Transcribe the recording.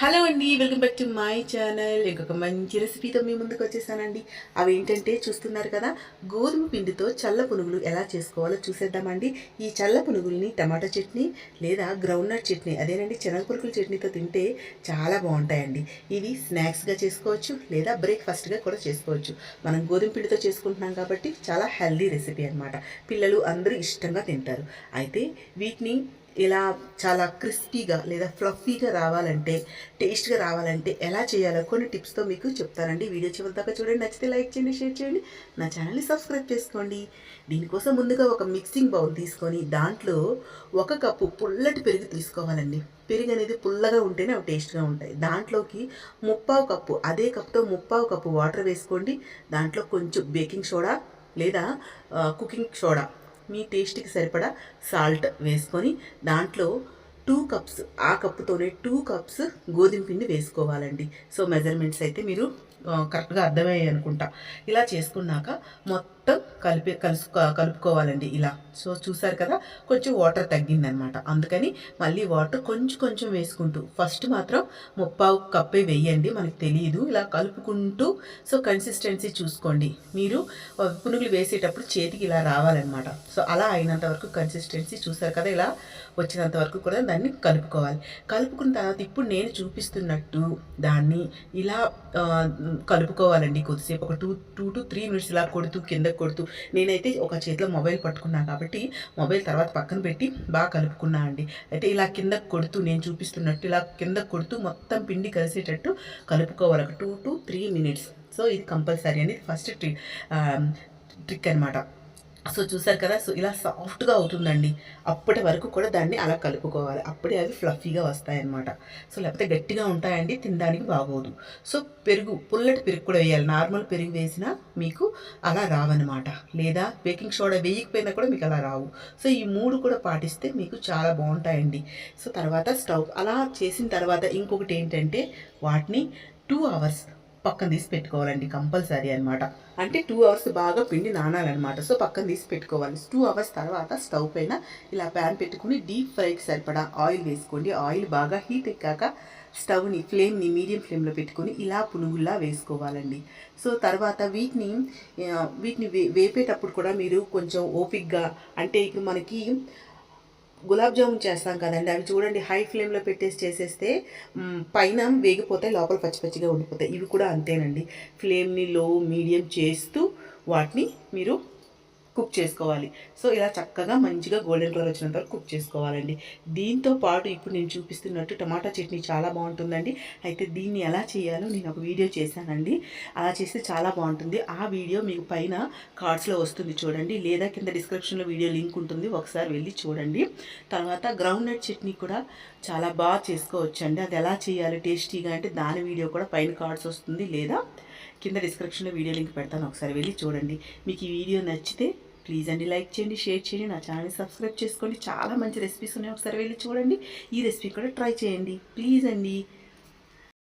Hello అండి welcome back to my channel. ఇంకొక మంచి రెసిపీతో మీ ముందుకు వచ్చేసానండి. అవి ఏంటంటే చూస్తున్నారు కదా గోధుమ పిండితో చల్ల పునుగులు ఎలా చేసుకోవాలో చూసేద్దామండి. ఈ చల్ల పునుగుల్ని టమాటా చట్నీ లేదా గ్రౌండ్నట్ చట్నీ అదేనండి శనగ పురుగుల చట్నీతో తింటే చాలా బాగుంటాయండి. ఇవి స్నాక్స్గా చేసుకోవచ్చు లేదా బ్రేక్ఫాస్ట్గా కూడా చేసుకోవచ్చు. మనం గోధుమ పిండితో చేసుకుంటున్నాం కాబట్టి చాలా హెల్దీ రెసిపీ అన్నమాట. పిల్లలు అందరూ ఇష్టంగా తింటారు. అయితే వీటిని ఇలా చాలా క్రిస్పీగా లేదా ఫ్లఫీగా రావాలంటే టేస్ట్గా రావాలంటే ఎలా చేయాలో కొన్ని టిప్స్తో మీకు చెప్తానండి. వీడియో చివరి దాకా చూడండి. నచ్చితే లైక్ చేయండి షేర్ చేయండి. నా ఛానల్ని సబ్స్క్రైబ్ చేసుకోండి. దీనికోసం ముందుగా ఒక మిక్సింగ్ బౌల్ తీసుకొని దాంట్లో ఒక కప్పు పుల్లటి పెరుగు తీసుకోవాలండి. పెరుగు అనేది పుల్లగా ఉంటేనే అవి టేస్ట్గా ఉంటాయి. దాంట్లోకి ముప్పావు కప్పు అదే కప్తో ముప్పావు కప్పు వాటర్ వేసుకోండి. దాంట్లో కొంచెం బేకింగ్ సోడా లేదా కుకింగ్ సోడా మీ టేస్ట్కి సరిపడా సాల్ట్ వేసుకొని దాంట్లో టూ కప్స్ ఆ కప్పుతోనే టూ కప్స్ గోధుమ పిండి వేసుకోవాలండి. సో మెజర్మెంట్స్ అయితే మీరు కరెక్ట్గా అర్థమయ్యాయి అనుకుంటా ఇలా చేసుకున్నాక మొత్తం కలిపి కలుసు కలుపుకోవాలండి ఇలా. సో చూసారు కదా కొంచెం వాటర్ తగ్గిందనమాట. అందుకని మళ్ళీ వాటర్ కొంచెం కొంచెం వేసుకుంటూ ఫస్ట్ మాత్రం ముప్పావు కప్పే వేయండి మనకు తెలియదు ఇలా కలుపుకుంటూ సో కన్సిస్టెన్సీ చూసుకోండి. మీరు పునుగులు వేసేటప్పుడు చేతికి ఇలా రావాలన్నమాట సో అలా అయినంత వరకు కన్సిస్టెన్సీ చూసారు కదా ఇలా వచ్చినంత వరకు కూడా దాన్ని కలుపుకోవాలి. కలుపుకున్న తర్వాత ఇప్పుడు నేను చూపిస్తున్నట్టు దాన్ని ఇలా కలుపుకోవాలండి కొద్దిసేపు. ఒక two two to three minutes ఇలా కొడుతూ కింద కొడుతూ నేనైతే ఒక చేతిలో మొబైల్ పట్టుకున్నా కాబట్టి మొబైల్ తర్వాత పక్కన పెట్టి బాగా కలుపుకున్నా అండి. అయితే ఇలా కిందకు కొడుతూ నేను చూపిస్తున్నట్టు ఇలా కిందకు కొడుతూ మొత్తం పిండి కలిసేటట్టు కలుపుకోవాలి. ఒక two to three minutes so ఇది కంపల్సరీ అనేది ఫస్ట్ ట్రి ట్రిక్ అనమాట సో చూసారు కదా సో ఇలా సాఫ్ట్గా అవుతుందండి. అప్పటి వరకు కూడా దాన్ని అలా కలుపుకోవాలి. అప్పుడే అవి ఫ్లఫీగా వస్తాయన్నమాట. సో లేకపోతే గట్టిగా ఉంటాయండి తినడానికి బాగోదు. సో పెరుగు పుల్లటి పెరుగు కూడా వేయాలి. నార్మల్ పెరుగు వేసినా మీకు అలా రావన్నమాట. లేదా బేకింగ్ సోడా వేయకపోయినా కూడా మీకు అలా రావు. సో ఈ మూడు కూడా పాటిస్తే మీకు చాలా బాగుంటాయండి. సో తర్వాత స్టవ్ అలా చేసిన తర్వాత ఇంకొకటి ఏంటంటే వాటిని టూ అవర్స్ పక్కన తీసి పెట్టుకోవాలండి కంపల్సరీ అనమాట అంటే టూ అవర్స్ బాగా పిండి నానాలన్నమాట. సో పక్కన తీసి పెట్టుకోవాలి. టూ అవర్స్ తర్వాత స్టవ్ పైన ఇలా ప్యాన్ పెట్టుకుని డీప్ ఫ్రైకి సరిపడా ఆయిల్ వేసుకోండి. ఆయిల్ బాగా హీట్ ఎక్కాక స్టవ్ని ఫ్లేమ్ని మీడియం ఫ్లేమ్లో పెట్టుకొని ఇలా పునుగుల్లా వేసుకోవాలండి. సో తర్వాత వీటిని వీటిని వే వేపేటప్పుడు కూడా మీరు కొంచెం ఓపిక్గా అంటే ఇప్పుడు మనకి గులాబ్ జామున్ చేస్తాం కదండి. అవి చూడండి హై ఫ్లేమ్లో పెట్టేసి చేసేస్తే పైన వేగిపోతాయి లోపల పచ్చి పచ్చిగా ఉండిపోతాయి. ఇవి కూడా అంతేనండి. ఫ్లేమ్ని లో మీడియం చేస్తూ వాటిని మీరు కుక్ చేసుకోవాలి. సో ఇలా చక్కగా మంచిగా గోల్డెన్ కలర్ వచ్చినంత వరకు కుక్ చేసుకోవాలండి. దీంతో పాటు ఇప్పుడు నేను చూపిస్తున్నట్టు టమాటా చట్నీ చాలా బాగుంటుందండి. అయితే దీన్ని ఎలా చేయాలో నేను ఒక వీడియో చేశానండి. అలా చేస్తే చాలా బాగుంటుంది. ఆ వీడియో మీకు పైన కార్డ్స్లో వస్తుంది చూడండి. లేదా కింద డిస్క్రిప్షన్లో వీడియో లింక్ ఉంటుంది. ఒకసారి వెళ్ళి చూడండి. తర్వాత గ్రౌండ్ నట్ చట్నీ కూడా చాలా బాగా చేసుకోవచ్చండి. అది ఎలా చేయాలి? టేస్టీగా అంటే దాని వీడియో కూడా పైన కార్డ్స్ వస్తుంది. లేదా కింద డిస్క్రిప్షన్లో వీడియో లింక్ పెడతాను. ఒకసారి వెళ్ళి చూడండి. మీకు ఈ వీడియో నచ్చితే ప్లీజ్ అండి లైక్ చేయండి షేర్ చేయండి నా ఛానల్ని సబ్స్క్రైబ్ చేసుకోండి. చాలా మంచి రెసిపీస్ ఉన్నాయి. ఒకసారి వెళ్ళి చూడండి. ఈ రెసిపీ కూడా ట్రై చేయండి. ప్లీజ్ అండి.